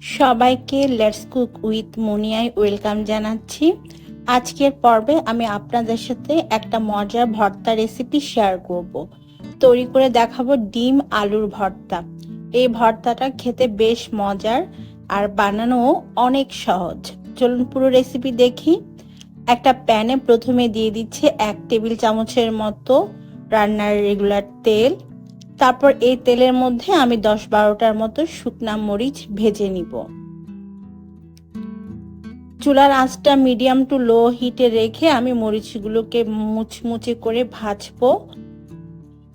সবাইকে let's cook with মুনিয়ায় welcome জানাচ্ছি। আজকের পর্বে আমি আপনাদের সাথে একটা মজার ভর্তা রেসিপি শেয়ার করব। তৈরি করে দেখাবো ডিম আলুর ভর্তা। এই ভর্তাটা খেতে বেশ মজার আর বানানো অনেক সহজ। চলুন পুরো রেসিপি দেখি। একটা প্যানে প্রথমে দিয়ে দিচ্ছে এক টেবিল চামচের মতো রান্নার রেগুলার তেল। তারপর এই তেলের মধ্যে আমি দশ বারোটার মতো শুকনা মরিচ ভেজে নিব। চুলার আঁচটা মিডিয়াম টু লো হিটে রেখে আমি মরিচগুলোকে মুচমুচে করে ভাজবো।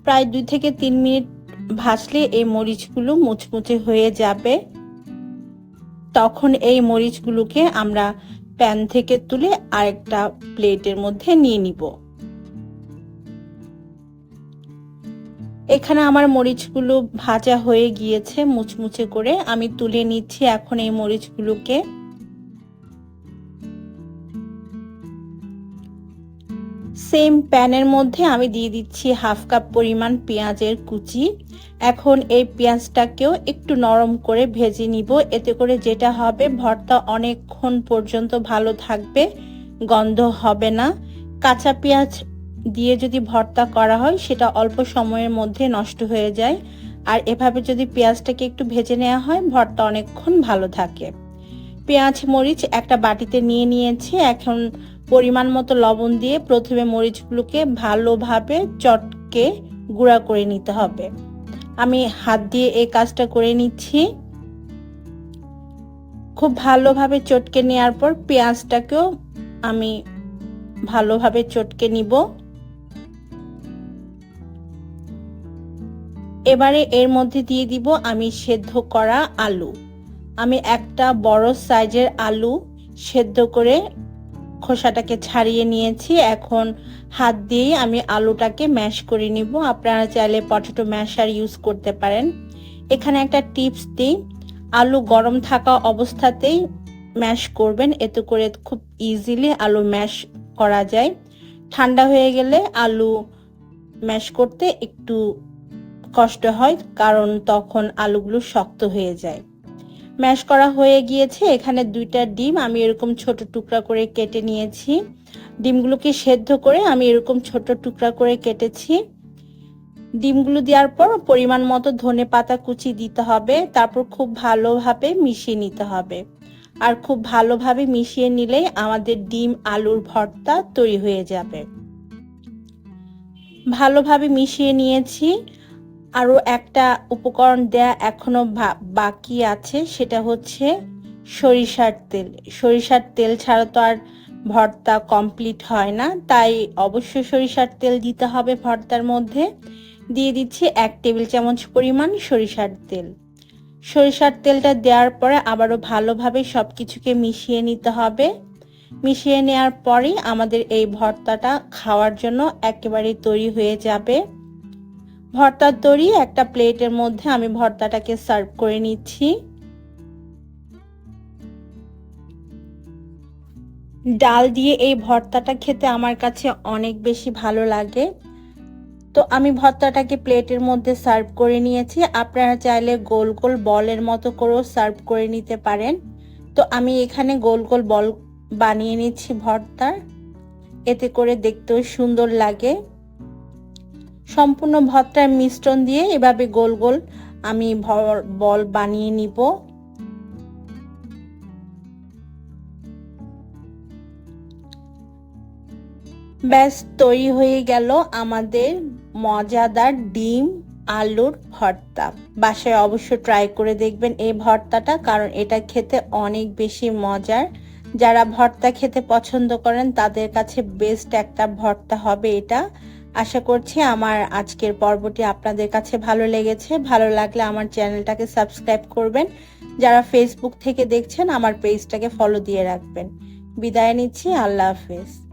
প্রায় দুই থেকে তিন মিনিট ভাজলে এই মরিচগুলো মুচমুচে হয়ে যাবে। তখন এই মরিচগুলোকে আমরা প্যান থেকে তুলে আরেকটা প্লেটের মধ্যে নিয়ে নিব। এখানে আমার মরিচগুলো ভাজা হয়ে গিয়েছে, মুচমুচে করে আমি তুলে নিচ্ছি এখন এই মরিচগুলোকে। সেম প্যানের মধ্যে আমি দিয়ে দিচ্ছি হাফ কাপ পরিমাণ পেঁয়াজের কুচি। এখন এই পেঁয়াজটাকেও একটু নরম করে ভেজে নিব, এতে করে যেটা হবে ভর্তা অনেকক্ষণ পর্যন্ত ভালো থাকবে, গন্ধ হবে না। কাঁচা পেঁয়াজ দিয়ে যদি ভর্তা করা হয়, সেটা অল্প সময়ের মধ্যে নষ্ট হয়ে যায়। আর এভাবে যদি পেঁয়াজটাকে একটু ভেজে নেওয়া হয়, ভর্তা অনেকক্ষণ ভালো থাকে। পেঁয়াজ, মরিচ একটা বাটিতে নিয়ে নিয়েছি। এখন পরিমাণ মতো লবণ দিয়ে প্রথমে মরিচগুলোকে ভালোভাবে চটকে গুঁড়া করে নিতে হবে। আমি হাত দিয়ে এই কাজটা করে নিচ্ছি। খুব ভালোভাবে চটকে নেওয়ার পর পেঁয়াজটাকেও আমি ভালোভাবে চটকে নিব। এবারে এর মধ্যে দিয়ে দিব আমি সেদ্ধ করা আলু। আমি একটা বড় সাইজের আলু সেদ্ধ করে খোসাটাকে ছাড়িয়ে নিয়েছি। এখন হাত দিয়েই আমি আলুটাকে ম্যাশ করে নিব। আপনারা চাইলে পটেটো ম্যাশার ইউজ করতে পারেন। এখানে একটা টিপস দিই, আলু গরম থাকা অবস্থাতেই ম্যাশ করবেন। এতে করে খুব ইজিলি আলু ম্যাশ করা যায়। ঠান্ডা হয়ে গেলে আলু ম্যাশ করতে একটু কষ্ট হয়, কারণ তখন আলুগুলো শক্ত হয়ে যায়। ম্যাশ করা হয়ে গিয়েছে, এখানে দুইটা ডিম, আমি এরকম ছোট টুকরা করে কেটে নিয়েছি। ডিমগুলোকে সেদ্ধ করে আমি এরকম ছোট টুকরা করে কেটেছি। ডিমগুলো দেওয়ার পর পরিমাণ মতো ধনে পাতা কুচি দিতে হবে, তারপর খুব ভালোভাবে মিশিয়ে নিতে হবে। আর খুব ভালোভাবে মিশিয়ে নিলেই আমাদের ডিম আলুর ভর্তা তৈরি হয়ে যাবে। ভালোভাবে মিশিয়ে নিয়েছি আরও একটা উপকরণ দেয়া এখনও বাকি আছে, সেটা হচ্ছে সরিষার তেল। সরিষার তেল ছাড়া তো আর ভর্তা কমপ্লিট হয় না, তাই অবশ্যই সরিষার তেল দিতে হবে ভর্তার মধ্যে। দিয়ে দিচ্ছি এক টেবিল চামচ পরিমাণ সরিষার তেল। সরিষার তেলটা দেওয়ার পরে আবারও ভালোভাবে সব কিছুকে মিশিয়ে নিতে হবে। মিশিয়ে নেওয়ার পরেই আমাদের এই ভর্তাটা খাওয়ার জন্য একেবারেই তৈরি হয়ে যাবে। ভর্তার তৈরি একটা প্লেটের মধ্যে আমি ভর্তাটাকে সার্ভ করে নিচ্ছি। ডাল দিয়ে এই ভর্তাটা খেতে আমার কাছে অনেক বেশি ভালো লাগে। তো আমি ভর্তাটাকে প্লেটের মধ্যে সার্ভ করে নিয়েছি। আপনারা চাইলে গোল গোল বলের মতো করেও সার্ভ করে নিতে পারেন। তো আমি এখানে গোল গোল বল বানিয়ে নিচ্ছি ভর্তার। এতে করে দেখতেও সুন্দর লাগে। সম্পূর্ণ ভর্তার মিশ্রণ দিয়ে এভাবে গোল গোল আমি বল বানিয়ে নিব। ব্যাস, তৈরি হয়ে গেল আমাদের মজাদার ডিম আলুর ভর্তা। বাসায় অবশ্য ট্রাই করে দেখবেন এই ভর্তাটা, কারণ এটা খেতে অনেক বেশি মজার। যারা ভর্তা খেতে পছন্দ করেন, তাদের কাছে বেস্ট একটা ভর্তা হবে এটা। আশা করছি আমার আজকের পর্বটি আপনাদের কাছে ভালো লেগেছে। ভালো লাগলে আমার চ্যানেলটাকে সাবস্ক্রাইব করবেন। যারা ফেসবুক থেকে দেখছেন, আমার পেজটাকে ফলো দিয়ে রাখবেন। বিদায় নিচ্ছি, আল্লাহ হাফেজ।